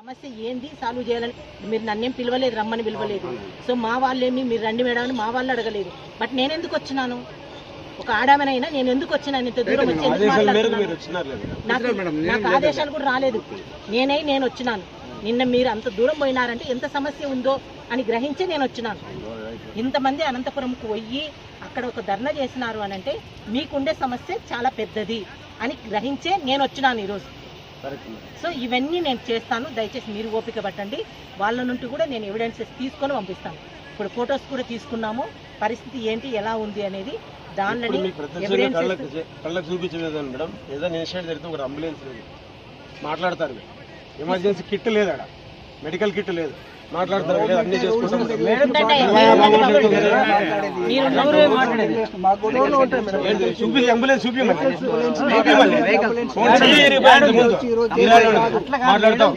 సమస్య ఏంది? సాల్వ్ చేయాలని మీరు నన్నేం పిలవలేదు రమ్మని పిలవలేదు. సో మా వాళ్ళేమి మీరు రండి మేడం అని మా వాళ్ళు అడగలేదు. బట్ నేను ఎందుకు వచ్చినాను? ఒక ఆడామనైనా నేను ఎందుకు వచ్చినాను ఇంత దూరం వచ్చి? నాకు నాకు ఆదేశాలు కూడా రాలేదు. నేనే నేను వచ్చినాను. నిన్న మీరు అంత దూరం పోయినారంటే ఎంత సమస్య ఉందో అని గ్రహించే నేను వచ్చినాను. ఇంతమంది అనంతపురంకు పోయి అక్కడ ఒక ధర్నా చేసినారు అని అంటే మీకుండే సమస్య చాలా పెద్దది అని గ్రహించే నేను వచ్చినాను ఈరోజు. సో ఇవన్నీ నేను చేస్తాను. దయచేసి మీరు ఓపిక పట్టండి. వాళ్ళ నుండి కూడా నేను ఎవిడెన్సెస్ తీసుకొని పంపిస్తాను. ఇప్పుడు ఫొటోస్ కూడా తీసుకున్నాము. పరిస్థితి ఏంటి? ఎలా ఉంది అనేది దానిని కళ్ళకు కళ్ళకు చూపించలేదు మేడం. ఏదైనా ఇన్సిడెంట్ జరిగితే ఒక అంబులెన్స్ మాట్లాడతారు. మీరు. ఎమర్జెన్సీ కిట్ లేదు అక్కడ మెడికల్ కిట్ లేదు. మాట్లాడతారు లేదు. అన్ని చేసుకుంటాం? చూపి అంబులెన్స్ చూపి మాట్లాడతాం.